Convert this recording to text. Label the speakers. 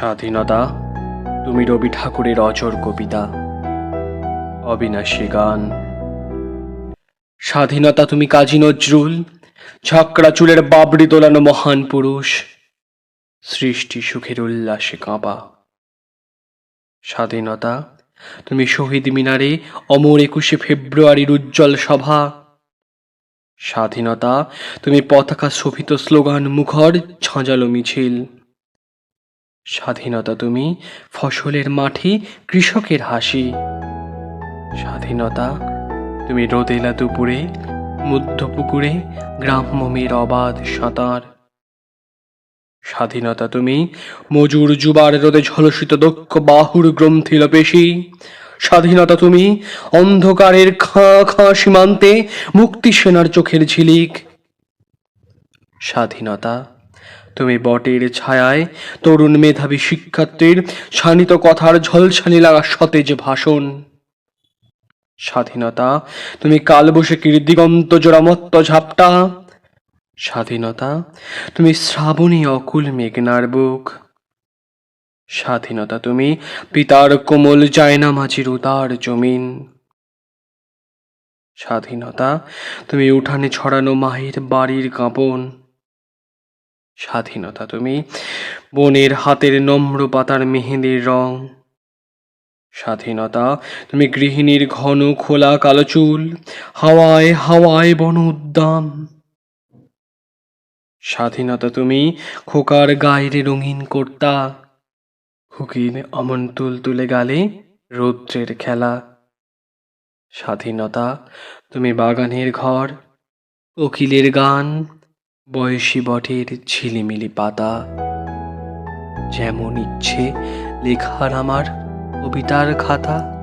Speaker 1: স্বাধীনতা, তুমি রবি ঠাকুরের অজর কবিতা, অবিনাশী গান। স্বাধীনতা, তুমি কাজী নজরুল, ঝাঁকড়া চুলের বাবরি দোলানো মহান পুরুষ, সৃষ্টি সুখের উল্লাসে কাঁপা। স্বাধীনতা, তুমি শহীদ মিনারে অমর একুশে ফেব্রুয়ারির উজ্জ্বল সভা। স্বাধীনতা, তুমি পতাকা শোভিত স্লোগান মুখর ঝাঁঝালো মিছিল। স্বাধীনতা তুমি, ফসলের মাঠে কৃষকের হাসি। স্বাধীনতা তুমি রোদেলা দুপুরে মধ্য পুকুরে গ্রাম্য মেয়ের অবাধ সাঁতার। স্বাধীনতা তুমি, মজুর জুবার রোদে ঝলসিত দক্ষ বাহুর গ্রন্থিল পেশি স্বাধীনতা তুমি, অন্ধকারের খাঁ খাঁ সীমান্তে মুক্তি সেনার চোখের ঝিলিক। স্বাধীনতা তুমি বটের ছায়ায় তরুণ মেধাবী শিক্ষার্থীর শানিত কথার ঝলসানি লাগা সতেজ ভাষণ। স্বাধীনতা, তুমি কালবৈশাখীর দিগন্ত জোড়ামত্ত ঝাপটা। স্বাধীনতা, তুমি শ্রাবণী অকুল মেঘনার বুক। স্বাধীনতা, তুমি পিতার কোমল চায়না মাঝির উদার জমিন। স্বাধীনতা, তুমি উঠানে ছড়ানো মাহির বাড়ির কাঁপন। স্বাধীনতা, তুমি বনের হাতের নম্র পাতার মেহেদির রং। স্বাধীনতা, তুমি গৃহিণীর ঘন খোলা কালো চুল, হাওয়ায় হাওয়ায় বন উদ্যাম স্বাধীনতা, তুমি খোকার গায়ের রঙিন কর্তা। হুকির অমন তুল তুলে গালে রৌদ্রের খেলা। স্বাধীনতা, তুমি বাগানের ঘর, উকিলের গান। বয়সী বটের ঝিলিমিলি পাতা। যেমন ইচ্ছে লেখার আমার কবিতার খাতা।